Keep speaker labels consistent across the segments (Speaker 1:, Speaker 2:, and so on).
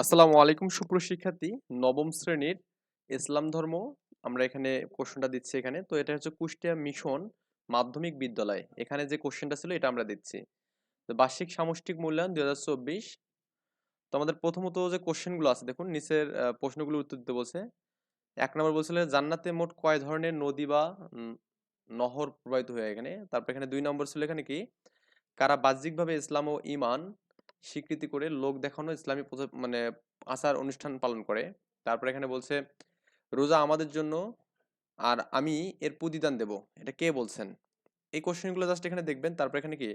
Speaker 1: আসসালামু আলাইকুম সুপ্রিয় শিক্ষার্থী। নবম শ্রেণির ইসলাম ধর্ম, আমরা এখানে কোশ্চেনটা দিচ্ছি এখানে। তো এটা হচ্ছে কুষ্টিয়া মিশন মাধ্যমিক বিদ্যালয়। এখানে যে কোশ্চেনটা ছিল, এটা আমরা দিচ্ছি। তো বার্ষিক সামষ্টিক মূল্যায়ন দুই হাজার চব্বিশ। তো আমাদের প্রথমত যে কোশ্চেনগুলো আছে, দেখুন, নিচের প্রশ্নগুলো উত্তর দিতে বলছে। এক নম্বর বলছিল জান্নাতে মোট কয় ধরনের নদী বা নহর প্রবাহিত হয়ে এখানে? তারপর এখানে দুই নম্বর ছিল এখানে কি, কারা বাহ্যিকভাবে ইসলাম ও ঈমান স্বীকৃতি করে লোক দেখানো ইসলামী মানে আচার অনুষ্ঠান পালন করে। তারপর এখানে বলছে, রোজা আমাদের জন্য, আর আমি এর প্রতিদান দেব। এটা কে বলছেন? এই কোশ্চেনগুলো জাস্ট এখানে দেখবেন। তারপর এখানে কি?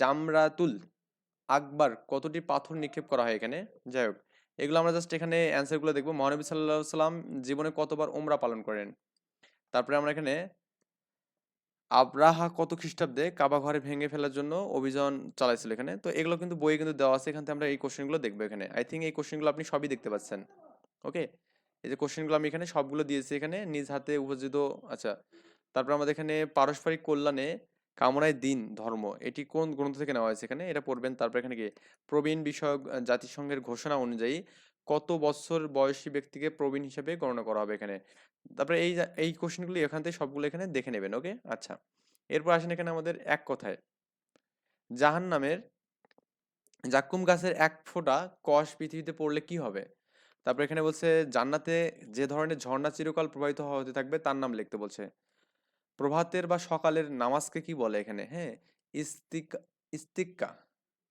Speaker 1: জামরাতুল আকবার কতটি পাথর নিক্ষেপ করা হয় এখানে? যাই হোক, এগুলো আমরা জাস্ট এখানে অ্যান্সারগুলো দেখব। মহানবী সাল্লাহ সাল্লাম জীবনে কতবার ওমরা পালন করেন? তারপরে আমরা এখানে আব্রাহা কত খ্রিস্টাব্দে কাবা ঘরে ভেঙে ফেলার জন্য অভিযান চালাইছিল এখানে? তো এগুলো কিন্তু বইয়ে কিন্তু দেওয়া আছে, এখান থেকে আমরা এই কোশ্চেনগুলো দেখব এখানে। আই থিঙ্ক এই কোশ্চেনগুলো আপনি সবই দেখতে পাচ্ছেন। ওকে এই যে কোশ্চেনগুলো আমি এখানে সবগুলো দিয়েছি এখানে। নিজ হাতে উপযোজিত আচ্ছা। তারপর আমাদের এখানে পারস্পরিক কল্যাণে কামনায় দিন, ধর্ম, এটি কোন গ্রন্থ থেকে নেওয়া হয়েছে এখানে? এটা পড়বেন। তারপর এখানে কি প্রবীণ বিষয়ক জাতিসংঘের ঘোষণা অনুযায়ী কত বছর বয়সী ব্যক্তিকে প্রবীণ হিসেবে গণনা করা হবে এখানে? তারপরে এই এই কোশ্চেনগুলো এখান থেকে সবগুলো এখানে দেখে নেবেন, ওকে? আচ্ছা। এরপর আসেন এখানে আমাদের এক কথায়। জাহান নামের জাক্কুম গাছের এক ফোঁটা কষ পৃথিবীতে পড়লে কি হবে? তারপর এখানে বলছে, জান্নাতে যে ধরনের ঝর্ণা চিরকাল প্রবাহিত হতে থাকবে তার নাম লিখতে বলছে। প্রভাতের বা সকালের নামাজকে কি বলে এখানে? হ্যাঁ ইস্তিক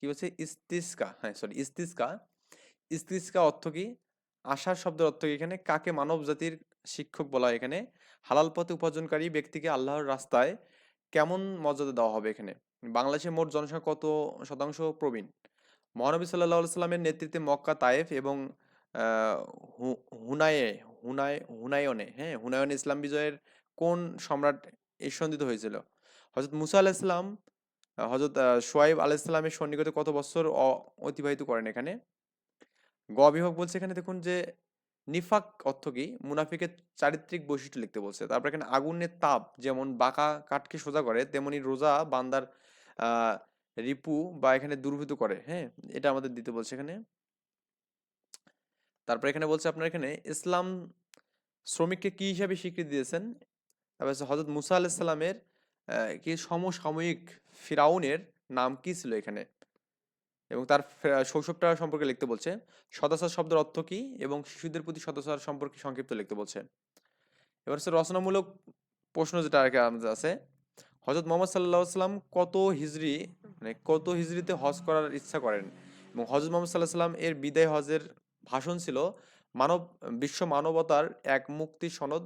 Speaker 1: কি বলছে? ইস্তিস্কা। হ্যাঁ সরি ইস্তিস্কা। ইস্তিস্কা অর্থ কি? আশার শব্দের অর্থ কি এখানে? কাকে মানব জাতির শিক্ষক বলা হয় এখানে? হালাল পথে উপার্জনকারী ব্যক্তিকে আল্লাহর রাস্তায় কেমন মর্যাদা দেওয়া হবে এখানে? বাংলাদেশে মোট জনসংখ্যা কত শতাংশ প্রবীণ? মহানবী সাল্লাহ সাল্লামের নেতৃত্বে মক্কা, তায়েফ এবং হুনায়ে, হুনায়, হুনায়নে হ্যাঁ হুনায়নে ইসলাম বিজয়ের কোন সম্রাট ঈর্ষণিত হয়েছিল? হজরত মুসা আলাইসাল্লাম হজরত সোয়াইব আলাইসাল্লামের সন্নিকটে কত বছর অতিবাহিত করেন এখানে? গ বিভাগ বলছে এখানে দেখুন যে, নিফাক অর্থ কি? মুনাফিকের চারিত্রিক বৈশিষ্ট্য লিখতে বলছে। তারপর এখানে আগুনের তাপ যেমন বাঁকা কাঠকে সোজা করে, তেমনি রোজা, বান্দার রিপু বা এখানে দুর্ভূত করে হ্যাঁ? এটা আমাদের দিতে বলছে এখানে। তারপর এখানে বলছে আপনার এখানে, ইসলাম শ্রমিককে কি হিসাবে স্বীকৃতি দিয়েছেন? তারপর হজরত মুসা আলাইসাল্লামের কি সমসাময়িক ফিরাউনের নাম কি ছিল এখানে? এবং তার শৈশবটা সম্পর্কে লিখতে বলছে, সদাচার শব্দের অর্থ কি এবং শিশুদের প্রতি সদাচার সম্পর্কে সংক্ষিপ্ত লিখতে বলছে। এবার হচ্ছে রচনামূলক প্রশ্ন যেটা আর কি আছে হজরত মোহাম্মদ সাল্লাহ সাল্লাম কত হিজরি মানে কত হিজরিতে হজ করার ইচ্ছা করেন? এবং হজরত মোহাম্মদ সাল্লাহ সাল্লাম এর বিদায় হজের ভাষণ ছিল মানব, বিশ্ব মানবতার এক মুক্তি সনদ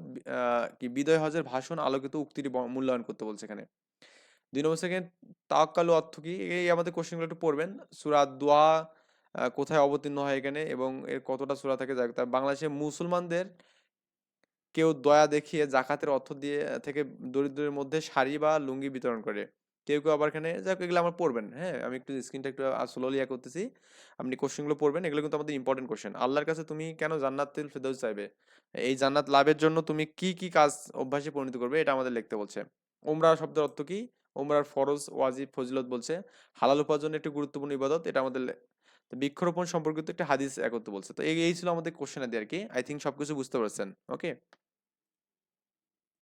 Speaker 1: কি বিদয় হজের ভাষণ আলোকিত উক্তিটি মূল্যায়ন করতে বলছে এখানে। দুই নম্বর সেকেন্ড, তাওয়াক্কালু অর্থ কি? এই আমাদের কোশ্চেনগুলো একটু পড়বেন। সূরা দোয়া কোথায় অবতীর্ণ হয় এখানে এবং এর কতটা সুরা থাকে যাক বাংলাদেশে মুসলমানদের কেউ দয়া দেখিয়ে জাকাতের অর্থ দিয়ে, থেকে দরিদ্রের মধ্যে শাড়ি বা লুঙ্গি বিতরণ করে। কেউ কেউ আবার এখানে, যাক এগুলো আমার পড়বেন। হ্যাঁ আমি একটু স্ক্রিনটা একটু স্লোলি ইয়া করতেছি। আপনি কোশ্চেনগুলো পড়বেন, এগুলো কিন্তু আমাদের ইম্পর্টেন্ট কোশ্চেন আল্লাহর কাছে তুমি কেন জান্নাতুল ফেরদৌস চাইবে? এই জান্নাত লাভের জন্য তুমি কি কি কাজ অভ্যাসে পরিণত করবে এটা আমাদের লিখতে বলছে। ওমরা শব্দের অর্থ কি? ওমরার ফরজ, ওয়াজিব, ফজিলত বলছে। হালাল উপার্জন একটি গুরুত্বপূর্ণ ইবাদত, এটা আমাদের বৃক্ষরোপণ সম্পর্কিত একটা হাদিস এক করতে বলছে। তো এই ছিল আমাদের কোশ্চেন আর কি। আই থিঙ্ক সবকিছু বুঝতে পারছেন ওকে